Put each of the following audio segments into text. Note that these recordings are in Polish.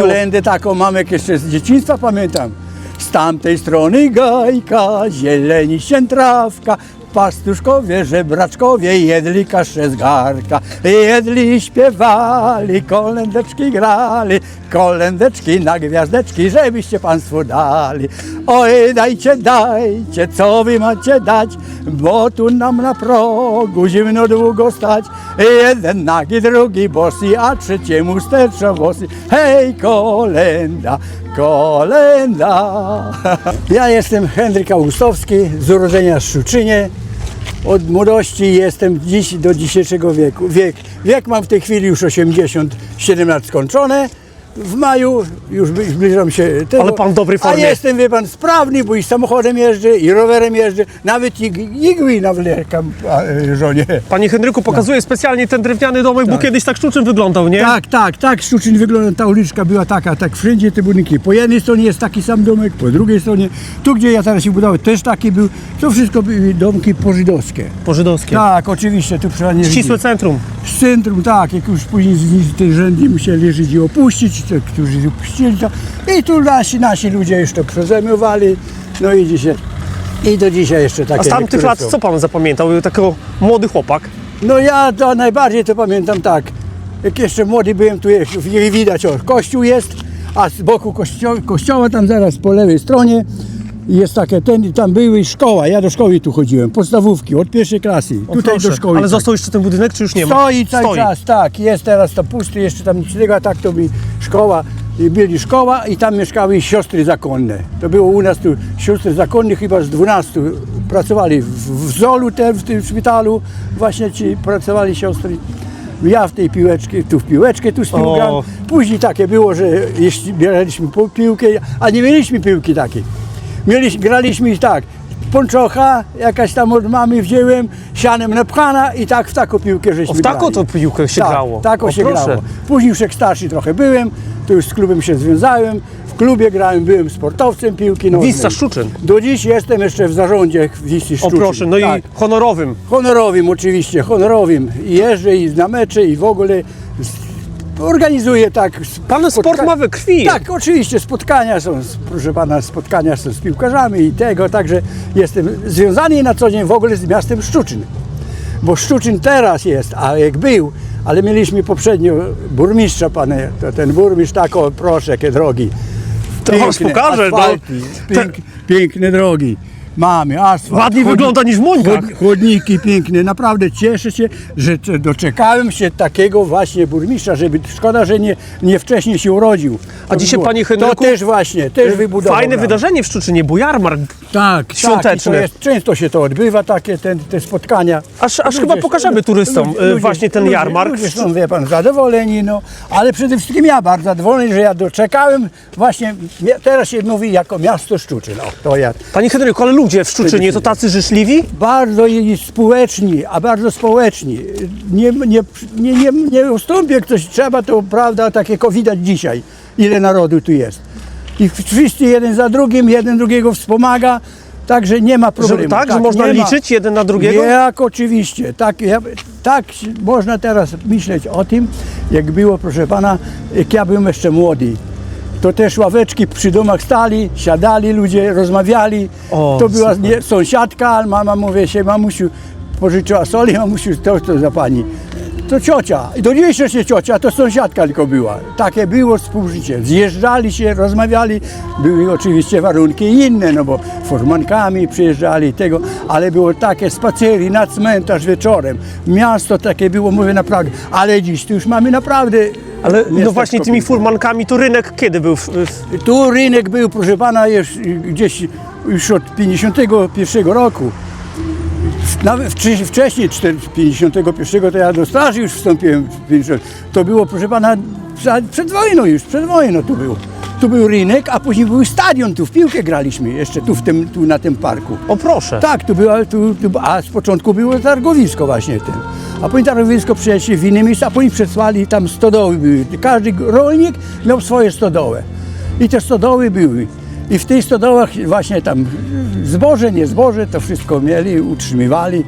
Kolendę taką mam, jak jeszcze z dzieciństwa pamiętam. Z tamtej strony gajka, zieleni się trawka, pastuszkowie, żebraczkowie jedli kaszę z garka. Jedli, śpiewali, kolędeczki grali, kolędeczki na gwiazdeczki, żebyście państwo dali. Oj, dajcie, dajcie, co wy macie dać, bo tu nam na progu zimno długo stać. Jeden nagi, drugi bosi, a trzeciemu stercza włosy. Hej, kolenda, kolenda. Ja jestem Henryk Augustowski, z urodzenia Szczuczynie. Od młodości jestem dziś do dzisiejszego wieku. Wiek, wiek mam w tej chwili już 87 lat skończone. W maju już zbliżam się tego. Ale pan w dobrej A formie. jestem, wie pan, sprawny, bo i samochodem jeżdżę, i rowerem jeżdżę, nawet i igły nawlekam a, e, żonie. Panie Henryku, pokazuję specjalnie ten drewniany domek, bo kiedyś tak szczuczym wyglądał, nie? Tak, tak, tak, Szczuczyn wygląda, ta uliczka była taka, tak wszędzie te budynki. Po jednej stronie jest taki sam domek, po drugiej stronie, tu gdzie ja teraz się budowałem, też taki był. To wszystko były domki pożydowskie. Po żydowskie. Tak, oczywiście, tu przeważnie Ścisłe centrum. z centrum, tak, jak już później tej rzędy musieli żyć i te, którzy opuścili to. I tu nasi, nasi ludzie już to przezajmowali, no i dzisiaj, i do dzisiaj jeszcze takie A z tamtych niektóre lat są. co pan zapamiętał? Takiego młody chłopak. No ja to najbardziej to pamiętam tak, jak jeszcze młody byłem, tu jest, wi- widać, o, kościół jest, a z boku kościoła, kościoła tam zaraz po lewej stronie jest takie, ten, tam były szkoła, ja do szkoły tu chodziłem, podstawówki, od pierwszej klasy, O, tutaj proszę. do szkoły. Ale tak. został jeszcze ten budynek, czy już nie ma? Stoi cały czas, tak, jest teraz to pusty, jeszcze tam nic tego, a tak to by szkoła, i byli szkoła i tam mieszkały siostry zakonne. To było u nas tu siostry zakonne, chyba z 12 pracowali w, w Zolu, te, w tym szpitalu, właśnie ci pracowali siostry. Ja w tej piłeczce, tu w piłeczkę, tu z piłką. Później takie było, że jeśli bieraliśmy piłkę, a nie mieliśmy piłki takiej. Mieliśmy, graliśmy tak, ponczocha, jakaś tam od mamy wziąłem, sianem napchana i tak w taką piłkę żeśmy O, w taką to piłkę się tak, grało. Tak, O, się proszę. grało. Później już jak starszy trochę byłem, to już z klubem się związałem, w klubie grałem, byłem sportowcem piłki nożnej. Wista Szczuczyn. Do dziś jestem jeszcze w zarządzie Wisty O Szczuczyn. proszę, no tak. i honorowym. Honorowym oczywiście, honorowym. I jeżdżę i na mecze i w ogóle organizuję tak. Pan sport ma we krwi. Tak, oczywiście spotkania są, s- proszę pana, spotkania są z piłkarzami i tego, także jestem związany na co dzień w ogóle z miastem Szczuczyn. Bo Szczuczyn teraz jest, a jak był, ale mieliśmy poprzednio burmistrza, panie, to ten burmistrz tak, o proszę, jakie drogi. To was pokażę, no. asfalty, pięk, piękne drogi. Mamy asfalt. Ładniej chodnik- wygląda niż w Muńkach. chod- Chodniki piękne, naprawdę cieszę się, że doczekałem się takiego właśnie burmistrza, żeby szkoda, że nie, nie wcześniej się urodził. A dzisiaj, było. panie Henryku, To też właśnie, też wybudował. Fajne nam. wydarzenie w Szczuczynie, bo jarmark. Tak. Tak, i to jest, często się to odbywa, takie ten, te spotkania. Aż- aż Ludzie chyba pokażemy turystom, e, właśnie ten ludzie, jarmark. Ludzie są, wie pan, zadowoleni, no, ale przede wszystkim ja bardzo zadowolony, że ja doczekałem właśnie, teraz się mówi jako miasto Szczuczyn. O, to ja. Panie Henryku, ale ludzie w Szczuczynie to tacy życzliwi? Bardzo i społeczni, a bardzo społeczni. Nie, nie, nie, nie, nie ustąpię, jak coś trzeba, to prawda, tak jak widać dzisiaj, ile narodu tu jest. I wszyscy jeden za drugim, jeden drugiego wspomaga, także nie ma problemu. Że, tak, że można nie ma. liczyć jeden na drugiego? Jak oczywiście, tak, ja, tak można teraz myśleć o tym, jak było, proszę pana, jak ja byłem jeszcze młody. To też ławeczki przy domach stali, siadali ludzie, rozmawiali. O, to była super. nie, sąsiadka, ale mama mówi się, mamusiu, pożyczyła soli, mamusiu, to, to za pani. To ciocia. I do dzisiaj się ciocia, to sąsiadka tylko była. Takie było współżycie. Zjeżdżali się, rozmawiali. Były oczywiście warunki inne, no bo furmankami przyjeżdżali tego, ale było takie spacery na cmentarz wieczorem. Miasto takie było, mówię naprawdę, ale dziś tu już mamy naprawdę Ale no właśnie tymi furmankami to rynek kiedy był? W, w, Tu rynek był, proszę pana, już, gdzieś już od 51 roku. Nawet wcześniej, wcześniej 4 51 to ja do straży już wstąpiłem. w 50. To było, proszę pana, przed wojną już, przed wojną tu był. Tu był rynek, a później był stadion, tu w piłkę graliśmy, jeszcze tu, w tym, tu na tym parku. o proszę. Tak, tu było, tu, tu, a z początku było targowisko właśnie tym. A później targowisko przyjechali w inne miejsca, a później przesłali tam stodoły były. Każdy rolnik miał swoje stodołę. I te stodoły były. I w tych stodołach właśnie tam zboże, nie zboże, to wszystko mieli, utrzymywali.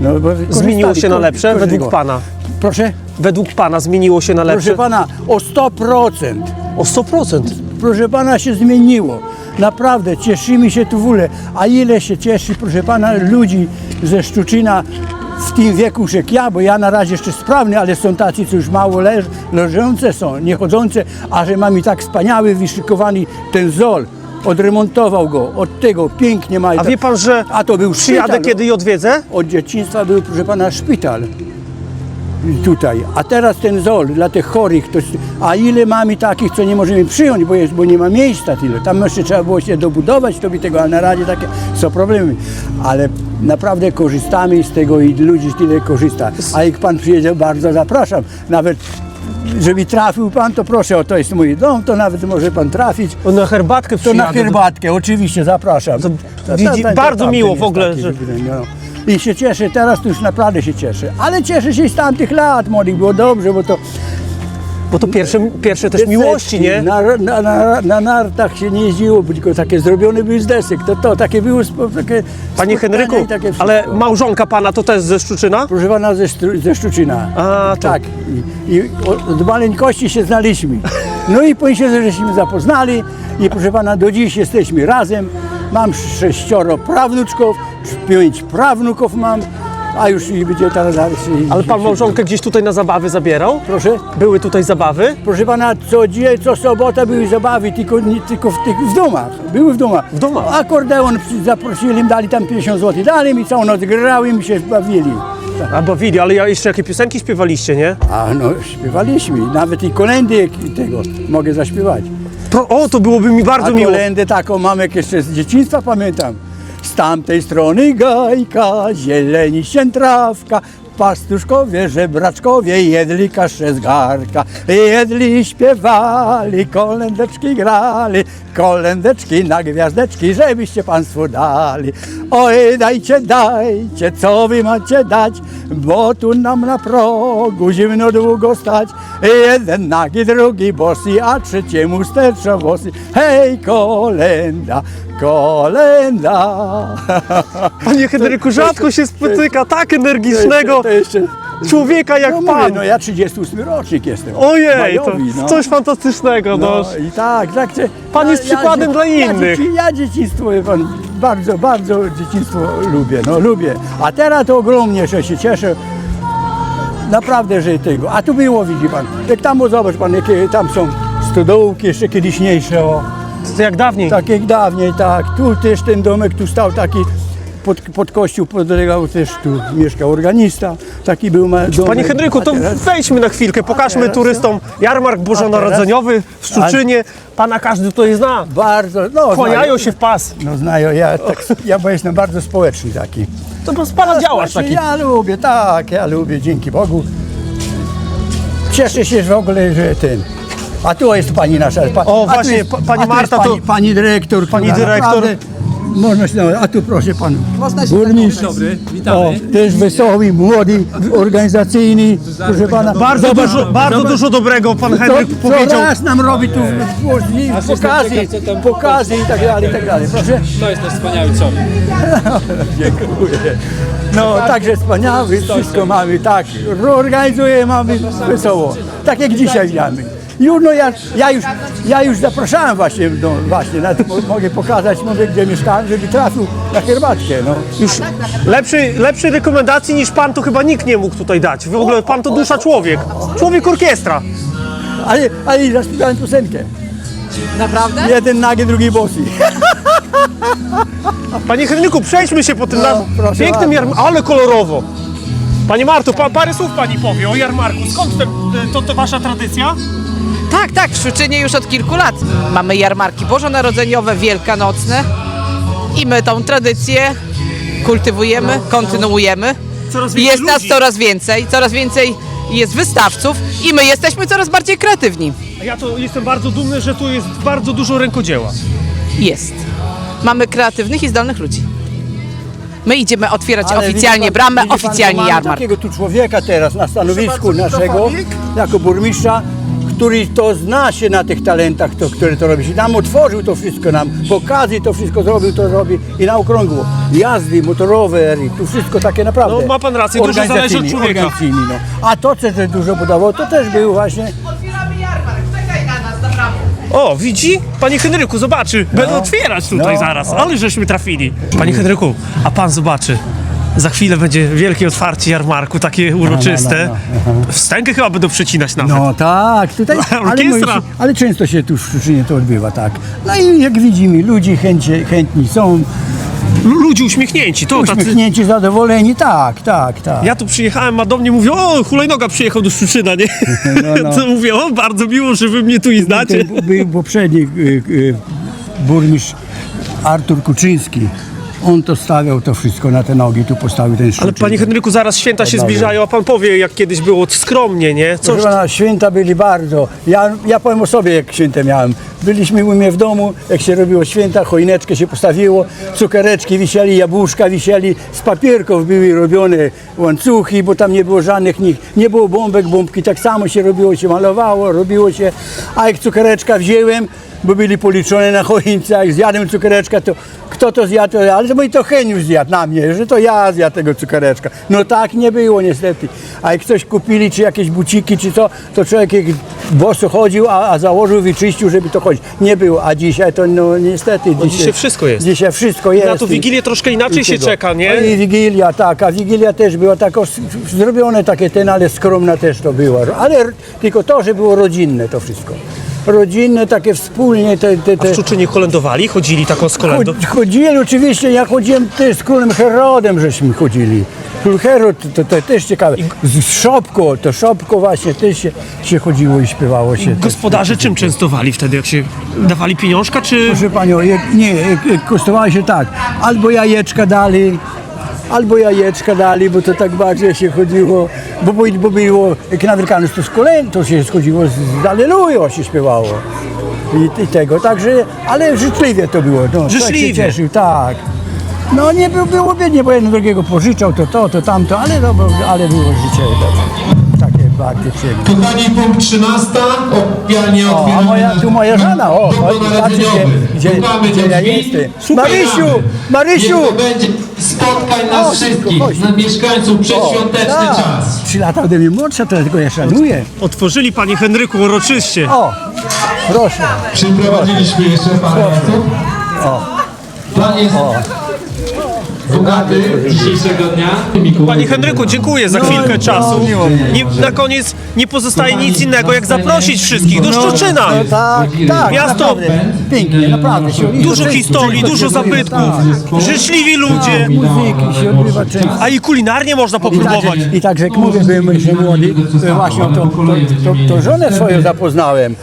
No, Zmieniło się na lepsze każdego. według pana? Proszę? Według pana zmieniło się na Proszę lepsze? pana, o 100%. O 100%. Proszę pana się zmieniło. Naprawdę, cieszymy się tu w ogóle. A ile się cieszy, proszę pana, ludzi ze Szczuczyna w tym wieku jak ja, bo ja na razie jeszcze sprawny, ale są tacy, co już mało leż, leżące są, niechodzące, a że mamy tak wspaniały, wyszykowany ten ZOL. Odremontował go, od tego pięknie ma. i A tak- wie pan, że A to był przyjadę szpital. kiedy i odwiedzę? Od dzieciństwa był, proszę pana, szpital tutaj. A teraz ten ZOL dla tych chorych. To, a ile mamy takich, co nie możemy przyjąć, bo, jest, bo nie ma miejsca tyle. Tam jeszcze trzeba było się dobudować, to by tego, a na razie takie są problemy. Ale naprawdę korzystamy z tego i ludzi tyle korzysta. A jak pan przyjedzie, bardzo zapraszam. Nawet żeby trafił pan, to proszę, o to jest mój dom, to nawet może pan trafić. O, Na herbatkę To na herbatkę, oczywiście, zapraszam. To widzi- bardzo miło w ogóle, że- no. I się cieszę, teraz to już naprawdę się cieszę. Ale cieszę się z tamtych lat młodych, było dobrze, bo to... Bo to pierwsze, pierwsze też miłości, nie? Na, na, na, na nartach się nie jeździło, tylko takie zrobione były z desek. To, to takie było takie Panie Henryku, takie ale małżonka pana to też ze Szczuczyna? Proszę pana ze, ze Szczuczyna. A, to- Tak. I, i od- od maleńkości się znaliśmy. No i później się żeśmy zapoznali i proszę pana, do dziś jesteśmy razem. Mam sześcioro prawnuczków, pięć prawnuków mam, a już i będzie teraz... zaraz Ale pan małżonkę gdzieś tutaj na zabawy zabierał? Proszę? Były tutaj zabawy? Proszę pana, co dzień, co sobota były zabawy, tylko, nie, tylko w, tych, w domach. Były w domach. W domach? Akordeon przy- zaprosili, dali tam 50 zł, dali mi całą noc grały i mi się bawili. A bawili, ale ja jeszcze jakie piosenki śpiewaliście, nie? A no, śpiewaliśmy, nawet i kolendy jak- tego mogę zaśpiewać. Pro, o, to byłoby mi bardzo A miło. kolendę taką mam jak jeszcze z dzieciństwa pamiętam. Z tamtej strony gajka, zieleni się trawka, pastuszkowie, żebraczkowie jedli kaszę z garka. Jedli, śpiewali, kolędeczki grali, kolędeczki na gwiazdeczki, żebyście państwo dali. Oj, dajcie, dajcie, co wy macie dać, bo tu nam na progu zimno długo stać. Jeden nagi, drugi bosi, a trzeciemu stercza włosy. Hej, kolenda, kolenda. Panie Henryku, rzadko się spotyka tak energicznego To jeszcze, człowieka jak no mówię, pan. no ja 38 rocznik jestem. Ojej, to Majowi, no. coś fantastycznego. No. No i tak, tak. czy- Pan jest przykładem dla innych. Ja, dzieci, ja dzieciństwo, wie pan, bardzo, bardzo dzieciństwo lubię, no lubię. A teraz to ogromnie że się cieszę. Naprawdę, że tego. A tu było, widzi pan. Jak tam, o, zobacz pan, jakie tam są stodołki jeszcze kiedyśniejsze, o. To jak dawniej. Tak jak dawniej, tak. Tu też ten domek tu stał taki. Pod, pod kościół podlegał też tu mieszkał organista. Taki był ma domek. Panie Henryku, to teraz- wejdźmy na chwilkę, pokażmy turystom jarmark bożonarodzeniowy w Szczuczynie. Pana każdy tutaj zna. Bardzo, no Kłaniają znają- się w pas. No znają, ja, tak, ja bo jestem bardzo społeczny taki. To z pana działacz Znaczy, taki. Ja lubię, tak, ja lubię, dzięki Bogu. Cieszę się że w ogóle, że ten. A tu jest pani nasza. Pa, O, a tu właśnie, pa- pani a tu jest Marta, to- Pani, pani dyrektor. Pani która dyrektor. naprawdę Można się, no, a tu proszę pan. Można się Burmistrz. Dzień dobry, O, witamy. też wesoły, młody, organizacyjny. Proszę pana. Bardzo, Zobacz- dużo, bardzo zobacz- dużo dobrego pan co, Henryk co powiedział. raz nam robi tu w- pokazy, czeka, co tam- pokazy i tak dalej, i tak dalej. Proszę. To jest nasz wspaniały człowiek. Dziękuję. No, także wspaniały, wszystko mamy, tak, organizujemy, mamy wesoło, tak jak dzisiaj mamy. Już, no ja, ja, już, ja już zapraszałem właśnie, no, właśnie na, mo- mogę pokazać, mówię, gdzie mieszkałem, żeby trafił na herbatkę, no. Już lepszej, lepszej rekomendacji niż pan to chyba nikt nie mógł tutaj dać. W ogóle pan to dusza człowiek. Człowiek orkiestra. Ale, ale zaśpiewałem piosenkę. Naprawdę? Jeden nagi, drugi bosi. Panie Henryku, przejdźmy się po tym No, na proszę pięknym jarmarku, ale kolorowo. Pani Marto, pa, parę słów pani powie o jarmarku. Skąd te, to, to wasza tradycja? Tak, tak, w Szczuczynie już od kilku lat. Mamy jarmarki bożonarodzeniowe, wielkanocne i my tą tradycję kultywujemy, kontynuujemy. Coraz więcej Jest nas ludzi. coraz więcej, coraz więcej jest wystawców i my jesteśmy coraz bardziej kreatywni. A Ja to jestem bardzo dumny, że tu jest bardzo dużo rękodzieła. Jest. Mamy kreatywnych i zdolnych ludzi. My idziemy otwierać Ale oficjalnie widzi pan- bramę, widzi pan, oficjalnie mamy jarmark. takiego tu człowieka teraz na stanowisku naszego, jako burmistrza, który to zna się na tych talentach, to, które to robi. I nam otworzył to wszystko, nam pokazy to wszystko zrobił, to robi i na okrągło. Jazdy, motorowe, i tu wszystko takie naprawdę. No, ma pan rację, dużo zależy od człowieka. No. A to, co też dużo budowało, to też był właśnie Otwieramy jarmark, czekaj na nas, za bramą. O, widzi? Panie Henryku, zobaczy. Będę otwierać tutaj No. zaraz, ale żeśmy trafili. Panie Henryku, a pan zobaczy. Za chwilę będzie wielkie otwarcie jarmarku, takie uroczyste. Wstęgę chyba będą przecinać nawet. No tak, tutaj, ale, moi- ale często się tu w Szczecinie to odbywa, tak. No i jak widzimy, ludzie chęcie, chętni są, Lu- Ludzie uśmiechnięci, to tacy... uśmiechnięci, zadowoleni, tak, tak, tak. Ja tu przyjechałem, a do mnie mówią, o, hulajnoga przyjechał do Szczuczyna, nie? no. To mówię, o, bardzo miło, że wy mnie tu i znacie. Był poprzedni y, y, burmistrz Artur Kuczyński. On to stawiał to wszystko na te nogi, tu postawił ten Ale panie Henryku, zaraz święta się Odnowię. zbliżają, a pan powie, jak kiedyś było skromnie, nie? Coś... Proszę pana, święta byli bardzo. Ja, ja powiem o sobie, jak święta miałem. Byliśmy u mnie w domu, jak się robiło święta, choineczkę się postawiło, cukiereczki wisieli, jabłuszka wisieli, z papierków były robione łańcuchy, bo tam nie było żadnych, nie, nie było bombek, bombki tak samo się robiło, się malowało, robiło się. A jak cukiereczka wziąłem, bo byli policzone na jak zjadłem cukiereczka, to kto to zjadł, to ja. ale to mój to Heniusz zjadł na mnie, że to ja zjadł tego cukiereczka. No tak nie było niestety. A jak coś kupili, czy jakieś buciki, czy to, to człowiek jak boso chodził, a, a założył, wyczyścił, żeby to chodzić. Nie było, a dzisiaj to no niestety. dzisiaj wszystko jest. Dzisiaj wszystko jest. Na tą Wigilię troszkę inaczej się czeka, nie? I Wigilia, tak, a Wigilia też była taka s- zrobione takie ten, ale skromna też to była. Ale tylko to, że było rodzinne to wszystko. Rodzinne, takie wspólnie te, te, A te w Szczuczynie kolędowali, chodzili taką z. Chod- Chodzili oczywiście, ja chodziłem też z królem Herodem, żeśmy chodzili. Król Herod to, to też ciekawe. Z Szopko, to Szopko właśnie też się, się chodziło i śpiewało się. Gospodarze czym częstowali wtedy, jak się dawali pieniążka, czy... Proszę panią, nie, kosztowało się tak, albo jajeczka dali, albo jajeczka dali, bo to tak bardziej się chodziło, bo, bo, bo było, jak na Wielkanoc to z kolęd, to się schodziło z, Allelują się śpiewało. I, I tego, także, ale życzliwie to było. No, Życzliwie. się cieszył, tak. No nie było, było biednie, bo jeden drugiego pożyczał, to to, to tamto, ale, było- ale było życie takie przyjemne. Kochani, punkt 13, opialnie O, a otwieramy moja, nasz tu moja żona, o, chodź, patrzcie, gdzie, Pukamy gdzie ja jestem. Marysiu, Marysiu! Niech to będzie spotkań nas Chodź, wszystkich, chodź. na mieszkańców, przedświąteczny tak. czas. Trzy lata ode mnie młodsza, to tego ja szanuję. Otworzyli panie Henryku uroczyście. O, proszę. Przyprowadziliśmy jeszcze parę osób. Plan jest bogaty dzisiejszego dnia. Panie Henryku, dziękuję za chwilkę czasu. Nie, na koniec nie pozostaje nic innego, jak zaprosić wszystkich do Szczuczyna. No, tak, tak, Miasto- naprawdę, pięknie, naprawdę. Się, Dużo historii, dużo zabytków, życzliwi ludzie, Tak, muzyki się odbywa często. a i kulinarnie można tak, popróbować. I tak, jak mówię, byłem jeszcze młody, właśnie to, to, to, to żonę swoją zapoznałem.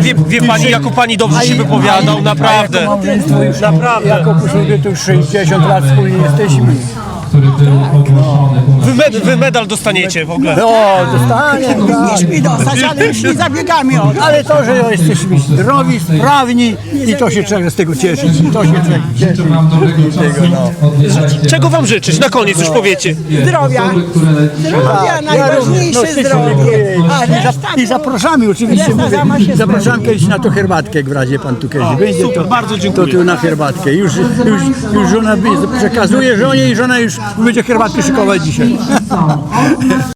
Wie, wie pani, jako pani dobrze się wypowiadał, naprawdę. Jako małżeństwo już, Naprawdę. Jako posłowie to już 60 lat wspólnie jesteśmy. Który był ogłoszony. Wy, med, wy medal dostaniecie w ogóle. No, dostanie. tak. mi dostać, ale już nie zabiegamy o to. Ale to, że jesteśmy zdrowi, sprawni i to się trzeba z tego cieszyć. To się trzeba Życzę cieszyć. wam dobrego czasu. Odwiedzajcie Czego wam życzyć? Na koniec już powiecie. Zdrowia. osoby, które dzisiaj Zdrowia, najważniejsze No, zdrowie. A I, reszta za, I zapraszamy oczywiście, Reszta mówię, sama się zapraszam spełni. kiedyś na to herbatkę, jak w razie pan tu kiedyś będzie, to, bardzo dziękuję. to tu na herbatkę. Już, już, już żona przekazuje żonie i żona już będzie herbatkę szykować dzisiaj.